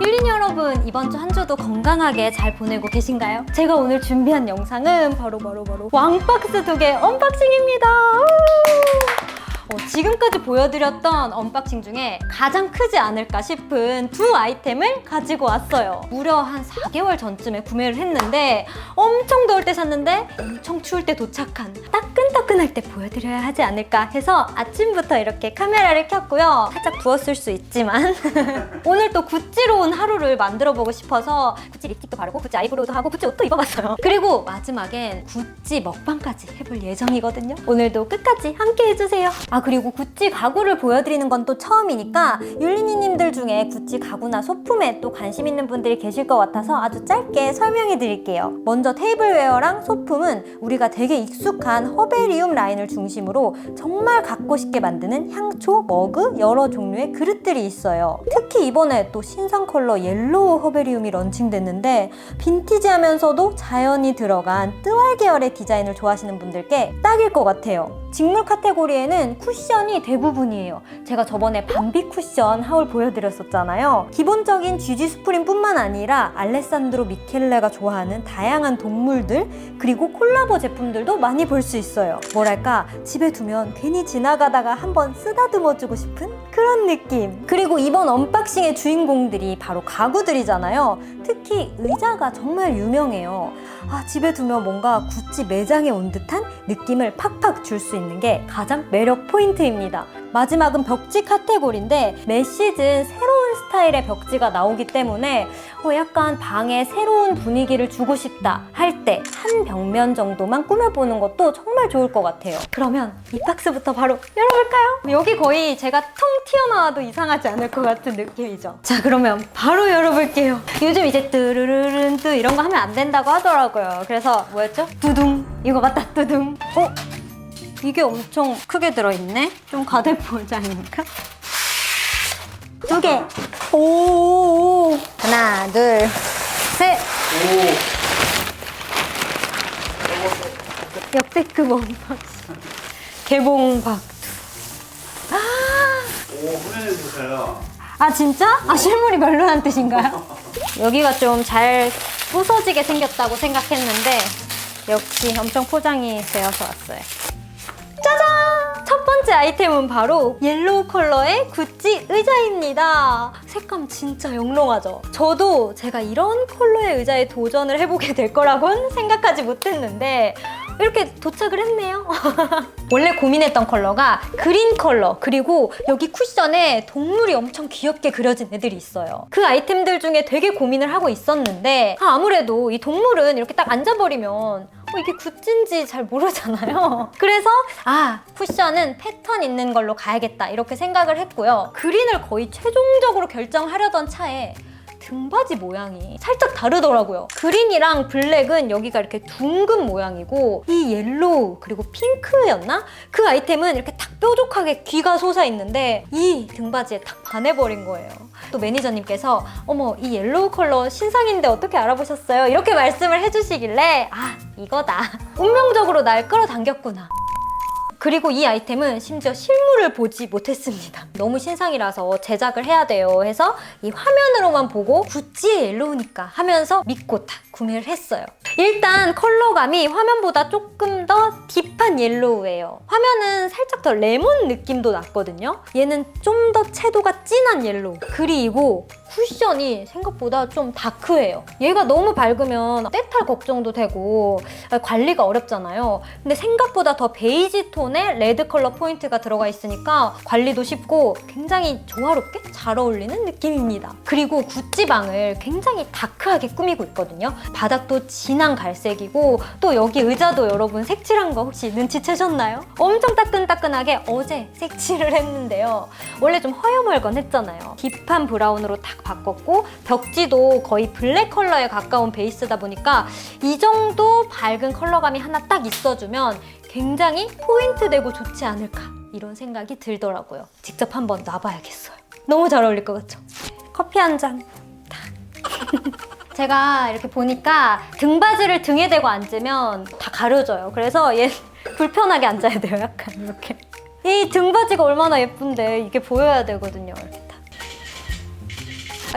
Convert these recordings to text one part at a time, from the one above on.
힐린 여러분, 이번 주 한 주도 건강하게 잘 보내고 계신가요? 제가 오늘 준비한 영상은 바로 바로 바로 왕박스 두 개 언박싱입니다. 우! 어, 지금까지 보여드렸던 언박싱 중에 가장 크지 않을까 싶은 두 아이템을 가지고 왔어요. 무려 한 4개월 전쯤에 구매를 했는데 엄청 더울 때 샀는데 엄청 추울 때 도착한 따끈따끈할 때 보여드려야 하지 않을까 해서 아침부터 이렇게 카메라를 켰고요. 살짝 부었을 수 있지만 오늘 또 구찌로 운 하루를 만들어 보고 싶어서 구찌 립스틱도 바르고 구찌 아이브로우도 하고 구찌 옷도 입어봤어요. 그리고 마지막엔 구찌 먹방까지 해볼 예정이거든요. 오늘도 끝까지 함께 해주세요. 아 그리고 구찌 가구를 보여드리는 건 또 처음이니까 율리니님들 중에 구찌 가구나 소품에 또 관심 있는 분들이 계실 것 같아서 아주 짧게 설명해 드릴게요. 먼저 테이블웨어랑 소품은 우리가 되게 익숙한 허베리움 라인을 중심으로 정말 갖고 싶게 만드는 향초, 머그, 여러 종류의 그릇들이 있어요. 특히 이번에 또 신상 컬러 옐로우 허베리움이 런칭됐는데 빈티지하면서도 자연이 들어간 뜨왈 계열의 디자인을 좋아하시는 분들께 딱일 것 같아요. 직물 카테고리에는 쿠션이 대부분이에요. 제가 저번에 밤비 쿠션 하울 보여드렸었잖아요. 기본적인 GG 스프링뿐만 아니라 알레산드로 미켈레가 좋아하는 다양한 동물들 그리고 콜라보 제품들도 많이 볼 수 있어요. 뭐랄까 집에 두면 괜히 지나가다가 한번 쓰다듬어주고 싶은 그런 느낌. 그리고 이번 언박싱의 주인공들이 바로 가구들이잖아요. 특히 의자가 정말 유명해요. 아, 집에 두면 뭔가 구찌 매장에 온 듯한 느낌을 팍팍 줄 수 있는 게 가장 매력 포인트입니다. 마지막은 벽지 카테고리인데 매 시즌 새로운 스타일의 벽지가 나오기 때문에 어, 약간 방에 새로운 분위기를 주고 싶다 할 때 한 벽면 정도만 꾸며보는 것도 정말 좋을 것 같아요. 그러면 이 박스부터 바로 열어볼까요? 여기 거의 제가 텅 튀어나와도 이상하지 않을 것 같은 느낌이죠. 자 그러면 바로 열어볼게요. 요즘 이제 뜨 이런 거 하면 안 된다고 하더라고요. 그래서 뭐였죠? 두둥 이거 맞다 두둥. 어? 이게 엄청 크게 들어있네? 좀 가대 포장인가? 두 개. 오. 하나, 둘, 셋. 역대급 언박싱. 개봉박. 오, 후면해 주세요. 아 진짜? 아 실물이 별로란 뜻인가요? 여기가 좀 잘 부서지게 생겼다고 생각했는데 역시 엄청 포장이 되어서 왔어요. 짜잔! 첫 번째 아이템은 바로 옐로우 컬러의 구찌 의자입니다. 색감 진짜 영롱하죠? 저도 제가 이런 컬러의 의자에 도전을 해보게 될 거라고는 생각하지 못했는데 이렇게 도착을 했네요. 원래 고민했던 컬러가 그린 컬러 그리고 여기 쿠션에 동물이 엄청 귀엽게 그려진 애들이 있어요. 그 아이템들 중에 되게 고민을 하고 있었는데 아, 아무래도 이 동물은 이렇게 딱 앉아버리면 어, 이게 굿즈인지 잘 모르잖아요. 그래서 아 쿠션은 패턴 있는 걸로 가야겠다 이렇게 생각을 했고요. 그린을 거의 최종적으로 결정하려던 차에 등받이 모양이 살짝 다르더라고요. 그린이랑 블랙은 여기가 이렇게 둥근 모양이고 이 옐로우 그리고 핑크였나? 그 아이템은 이렇게 딱 뾰족하게 귀가 솟아 있는데 이 등받이에 딱 반해버린 거예요. 또 매니저님께서 어머 이 옐로우 컬러 신상인데 어떻게 알아보셨어요? 이렇게 말씀을 해주시길래 아 이거다. 운명적으로 날 끌어당겼구나. 그리고 이 아이템은 심지어 실물을 보지 못했습니다. 너무 신상이라서 제작을 해야 돼요 해서 이 화면으로만 보고 구찌의 옐로우니까 하면서 믿고 딱 구매를 했어요. 일단 컬러감이 화면보다 조금 더 딥한 옐로우예요. 화면은 살짝 더 레몬 느낌도 났거든요. 얘는 좀 더 채도가 진한 옐로우. 그리고 쿠션이 생각보다 좀 다크해요. 얘가 너무 밝으면 때탈 걱정도 되고 관리가 어렵잖아요. 근데 생각보다 더 베이지 톤의 레드 컬러 포인트가 들어가 있으니까 관리도 쉽고 굉장히 조화롭게 잘 어울리는 느낌입니다. 그리고 구찌방을 굉장히 다크하게 꾸미고 있거든요. 바닥도 진한 갈색이고 또 여기 의자도 여러분 색칠한 거 혹시 눈치채셨나요? 엄청 따끈따끈하게 어제 색칠을 했는데요. 원래 좀 허여멀건 했잖아요. 딥한 브라운으로 딱 바꿨고 벽지도 거의 블랙 컬러에 가까운 베이스다 보니까 이 정도 밝은 컬러감이 하나 딱 있어주면 굉장히 포인트 되고 좋지 않을까 이런 생각이 들더라고요. 직접 한번 놔봐야겠어요. 너무 잘 어울릴 것 같죠? 커피 한 잔. 딱. 제가 이렇게 보니까 등받이를 등에 대고 앉으면 다 가려져요. 그래서 얘 불편하게 앉아야 돼요. 약간 이렇게. 이 등받이가 얼마나 예쁜데 이게 보여야 되거든요.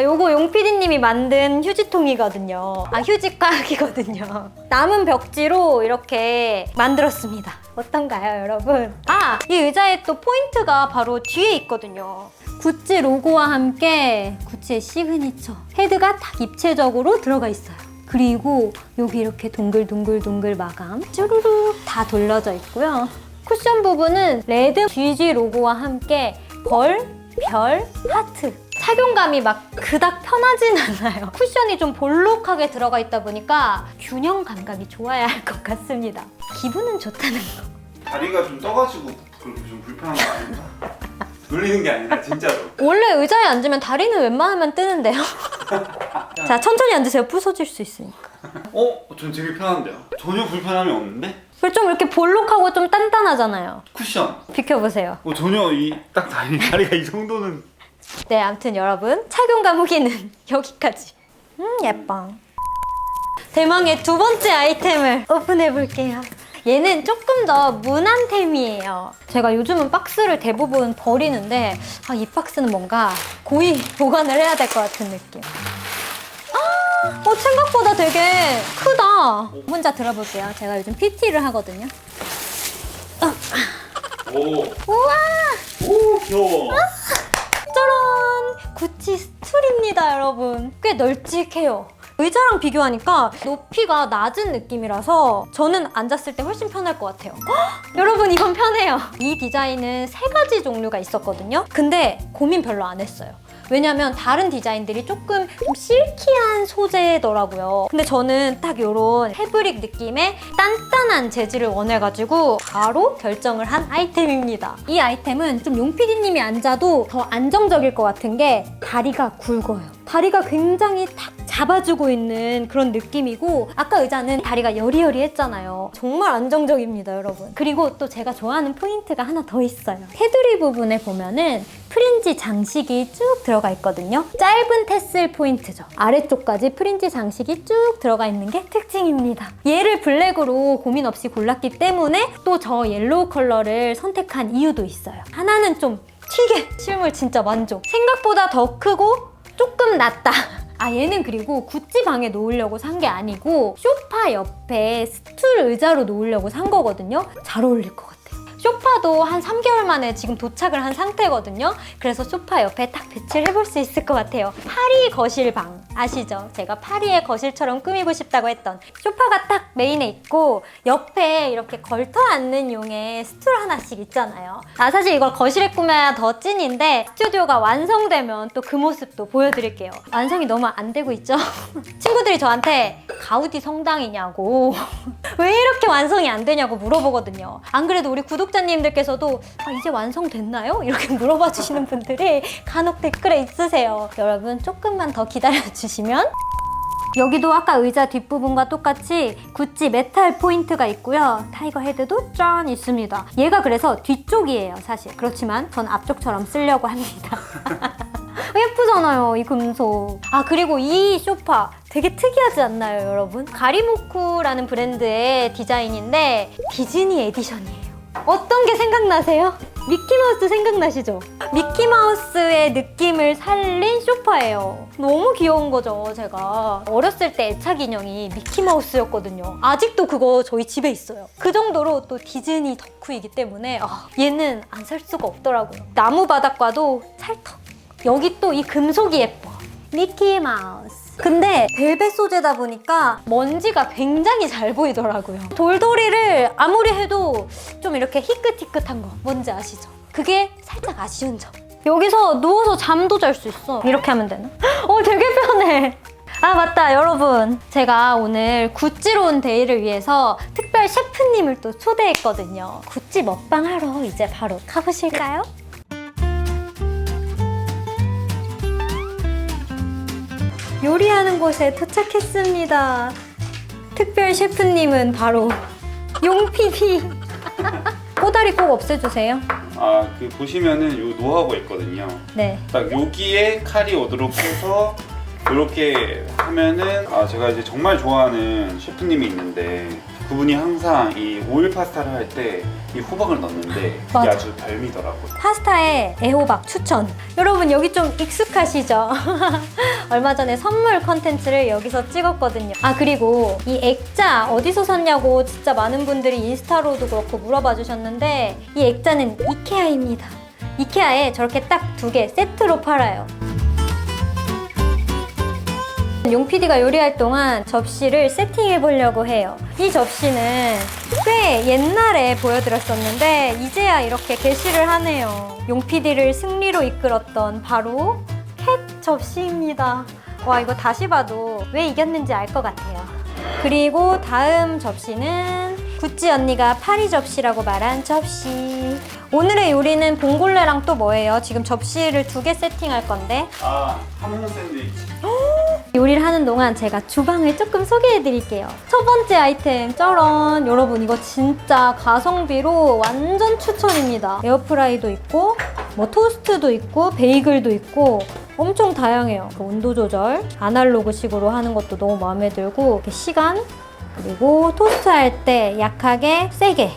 아, 요거 용PD님이 만든 휴지통이거든요. 아, 휴지가락이거든요. 남은 벽지로 이렇게 만들었습니다. 어떤가요, 여러분? 아, 이 의자에 또 포인트가 바로 뒤에 있거든요. 구찌 로고와 함께 구찌의 시그니처 헤드가 딱 입체적으로 들어가 있어요. 그리고 여기 이렇게 동글동글동글 마감 쭈루루 다 돌려져 있고요. 쿠션 부분은 레드 GG 로고와 함께 벌, 별, 하트. 착용감이 막 그닥 편하진 않아요. 쿠션이 좀 볼록하게 들어가 있다 보니까 균형 감각이 좋아야 할 것 같습니다. 기분은 좋다는 거. 다리가 좀 떠가지고 그렇게 좀 불편한 거 아닌가? 놀리는 게 아니라 진짜로. 원래 의자에 앉으면 다리는 웬만하면 뜨는데요. 자, 천천히 앉으세요. 부서질 수 있으니까. 어? 전 되게 편한데요? 전혀 불편함이 없는데? 그리고 좀 이렇게 볼록하고 좀 단단하잖아요. 쿠션. 비켜보세요. 어, 전혀 이 딱 다리, 다리가 이 정도는 네, 아무튼 여러분 착용 감 후기는 여기까지. 음, 예뻐. 대망의 두 번째 아이템을 오픈해 볼게요. 얘는 조금 더 무난템이에요. 제가 요즘은 박스를 대부분 버리는데 아, 이 박스는 뭔가 고이 보관을 해야 될 것 같은 느낌. 아, 어, 생각보다 되게 크다. 혼자 들어볼게요. 제가 요즘 PT를 하거든요. 오. 우와! 오 귀여워. 짜란! 구찌 스툴입니다, 여러분. 꽤 널찍해요. 의자랑 비교하니까 높이가 낮은 느낌이라서 저는 앉았을 때 훨씬 편할 것 같아요. 헉! 여러분, 이건 편해요. 이 디자인은 세 가지 종류가 있었거든요. 근데 고민 별로 안 했어요. 왜냐면 다른 디자인들이 조금 좀 실키한 소재더라고요. 근데 저는 딱 이런 패브릭 느낌의 단단한 재질을 원해가지고 바로 결정을 한 아이템입니다. 이 아이템은 좀 용PD님이 앉아도 더 안정적일 것 같은 게 다리가 굵어요. 다리가 굉장히 탁 잡아주고 있는 그런 느낌이고 아까 의자는 다리가 여리여리 했잖아요. 정말 안정적입니다, 여러분. 그리고 또 제가 좋아하는 포인트가 하나 더 있어요. 테두리 부분에 보면은 프린지 장식이 쭉 들어가 있거든요. 짧은 테슬 포인트죠. 아래쪽까지 프린지 장식이 쭉 들어가 있는 게 특징입니다. 얘를 블랙으로 고민 없이 골랐기 때문에 또 저 옐로우 컬러를 선택한 이유도 있어요. 하나는 좀 튀게 실물 진짜 만족. 생각보다 더 크고 조금 낫다. 아 얘는 그리고 구찌 방에 놓으려고 산 게 아니고 소파 옆에 스툴 의자로 놓으려고 산 거거든요. 잘 어울릴 것 같아요. 소파도 한 3개월 만에 지금 도착을 한 상태거든요. 그래서 소파 옆에 딱 배치를 해볼 수 있을 것 같아요. 파리 거실방 아시죠? 제가 파리의 거실처럼 꾸미고 싶다고 했던 소파가 딱 메인에 있고 옆에 이렇게 걸터 앉는 용의 스툴 하나씩 있잖아요. 아 사실 이걸 거실에 꾸며야 더 찐인데 스튜디오가 완성되면 또 그 모습도 보여드릴게요. 완성이 너무 안 되고 있죠? 친구들이 저한테 가우디 성당이냐고 왜 이렇게 완성이 안 되냐고 물어보거든요. 안 그래도 우리 구독 자님들께서도 아, 이제 완성됐나요? 이렇게 물어봐 주시는 분들이 간혹 댓글에 있으세요. 여러분 조금만 더 기다려 주시면 여기도 아까 의자 뒷부분과 똑같이 구찌 메탈 포인트가 있고요. 타이거 헤드도 짠 있습니다. 얘가 그래서 뒤쪽이에요, 사실. 그렇지만 전 앞쪽처럼 쓰려고 합니다. 예쁘잖아요, 이 금속. 아, 그리고 이 소파 되게 특이하지 않나요, 여러분? 가리모쿠라는 브랜드의 디자인인데 디즈니 에디션이에요. 어떤 게 생각나세요? 미키마우스 생각나시죠? 미키마우스의 느낌을 살린 소파예요. 너무 귀여운 거죠, 제가. 어렸을 때 애착 인형이 미키마우스였거든요. 아직도 그거 저희 집에 있어요. 그 정도로 또 디즈니 덕후이기 때문에 아, 얘는 안 살 수가 없더라고요. 나무 바닥과도 찰떡. 여기 또 이 금속이 예뻐. 미키마우스. 근데 벨벳 소재다 보니까 먼지가 굉장히 잘 보이더라고요. 돌돌이를 아무리 해도 좀 이렇게 희끗희끗한 거 뭔지 아시죠? 그게 살짝 아쉬운 점. 여기서 누워서 잠도 잘 수 있어. 이렇게 하면 되나? 어, 되게 편해. 아, 맞다, 여러분. 제가 오늘 구찌로 온 데이를 위해서 특별 셰프님을 또 초대했거든요. 구찌 먹방 하러 이제 바로 가보실까요? 요리하는 곳에 도착했습니다. 특별 셰프님은 바로 용PD. 꼬다리 꼭 없애주세요. 아 그 보시면은 요 노하우가 있거든요. 네. 딱 여기에 칼이 오도록 해서 이렇게 하면은 아 제가 이제 정말 좋아하는 셰프님이 있는데 그분이 항상 이 오일 파스타를 할 때 이 호박을 넣는데 맞아. 이게 아주 별미더라고요. 파스타에 애호박 추천. 여러분 여기 좀 익숙하시죠? 얼마 전에 선물 컨텐츠를 여기서 찍었거든요. 아 그리고 이 액자 어디서 샀냐고 진짜 많은 분들이 인스타로도 그렇고 물어봐 주셨는데 이 액자는 이케아입니다. 이케아에 저렇게 딱 두 개 세트로 팔아요. 용 PD가 요리할 동안 접시를 세팅해 보려고 해요. 이 접시는 꽤 옛날에 보여드렸었는데 이제야 이렇게 게시를 하네요. 용 PD를 승리로 이끌었던 바로 캣 접시입니다. 와 이거 다시 봐도 왜 이겼는지 알 것 같아요. 그리고 다음 접시는 구찌 언니가 파리 접시라고 말한 접시. 오늘의 요리는 봉골레랑 또 뭐예요? 지금 접시를 두 개 세팅할 건데 아 하몽 샌드위치. 요리를 하는 동안 제가 주방을 조금 소개해 드릴게요. 첫 번째 아이템, 짜란! 여러분, 이거 진짜 가성비로 완전 추천입니다. 에어프라이도 있고, 뭐 토스트도 있고, 베이글도 있고, 엄청 다양해요. 그 온도 조절, 아날로그 식으로 하는 것도 너무 마음에 들고, 시간, 그리고 토스트 할 때 약하게 세게.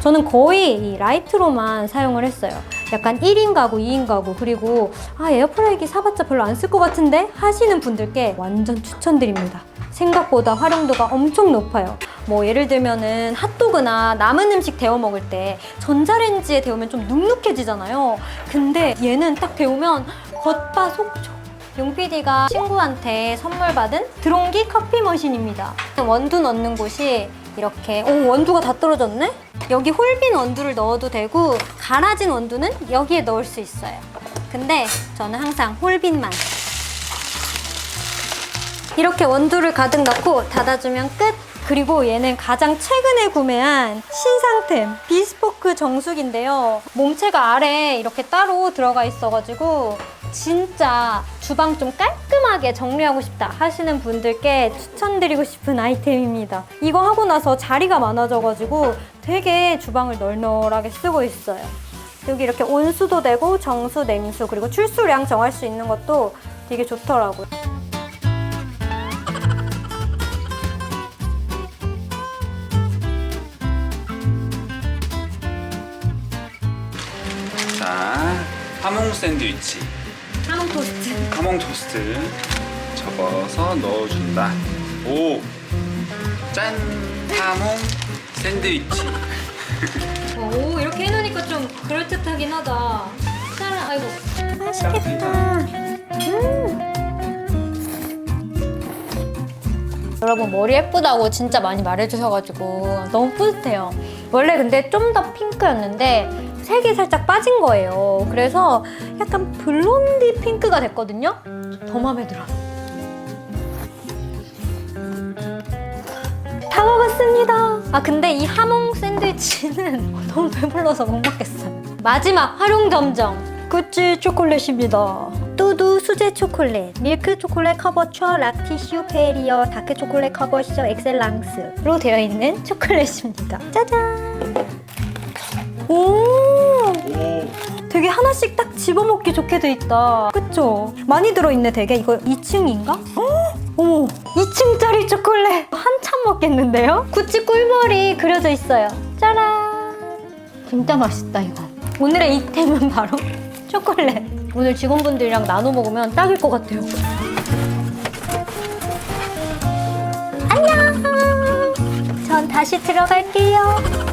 저는 거의 이 라이트로만 사용을 했어요. 약간 1인 가구, 2인 가구, 그리고 아, 에어프라이기 사봤자 별로 안 쓸 것 같은데? 하시는 분들께 완전 추천드립니다. 생각보다 활용도가 엄청 높아요. 뭐 예를 들면은 핫도그나 남은 음식 데워 먹을 때 전자레인지에 데우면 좀 눅눅해지잖아요. 근데 얘는 딱 데우면 겉바 속촉. 용PD가 친구한테 선물 받은 드론기 커피 머신입니다. 원두 넣는 곳이 이렇게 오 원두가 다 떨어졌네? 여기 홀빈 원두를 넣어도 되고 갈아진 원두는 여기에 넣을 수 있어요. 근데 저는 항상 홀빈만 이렇게 원두를 가득 넣고 닫아주면 끝! 그리고 얘는 가장 최근에 구매한 신상템 비스포크 정수기인데요. 몸체가 아래에 이렇게 따로 들어가 있어가지고 진짜 주방 좀 깔끔하게 정리하고 싶다 하시는 분들께 추천드리고 싶은 아이템입니다. 이거 하고 나서 자리가 많아져가지고 되게 주방을 널널하게 쓰고 있어요. 여기 이렇게 온수도 되고 정수, 냉수 그리고 출수량 정할 수 있는 것도 되게 좋더라고요. 자 하몽 샌드위치. 하몽 토스트. 하몽 토스트 접어서 넣어준다. 오, 짠! 하몽 샌드위치. 오 이렇게 해놓으니까 좀 그럴듯하긴 하다. 짜란 아이고 맛있겠다. 음. 여러분 머리 예쁘다고 진짜 많이 말해주셔가지고 너무 뿌듯해요. 원래 근데 좀 더 핑크였는데 색이 살짝 빠진 거예요. 그래서 약간 블론디 핑크가 됐거든요. 더 마음에 들어요. 다 먹었습니다. 아 근데 이 하몽 샌드위치는 너무 배불러서 못 먹겠어요. 마지막 활용 점정. 구찌 초콜릿입니다. 뚜두 수제 초콜릿, 밀크 초콜릿 커버처, 락티슈 페리어, 다크 초콜릿 커버처 엑셀랑스로 되어 있는 초콜릿입니다. 짜잔. 오, 오, 되게 하나씩 딱 집어먹기 좋게 돼 있다. 그쵸? 많이 들어있네, 되게. 이거 2층인가? 어머, 2층짜리 초콜릿. 한참 먹겠는데요? 구찌 꿀벌이 그려져 있어요. 짜란. 진짜 맛있다, 이거. 오늘의 이템은 바로 초콜릿. 오늘 직원분들이랑 나눠 먹으면 딱일 것 같아요. 안녕! 전 다시 들어갈게요.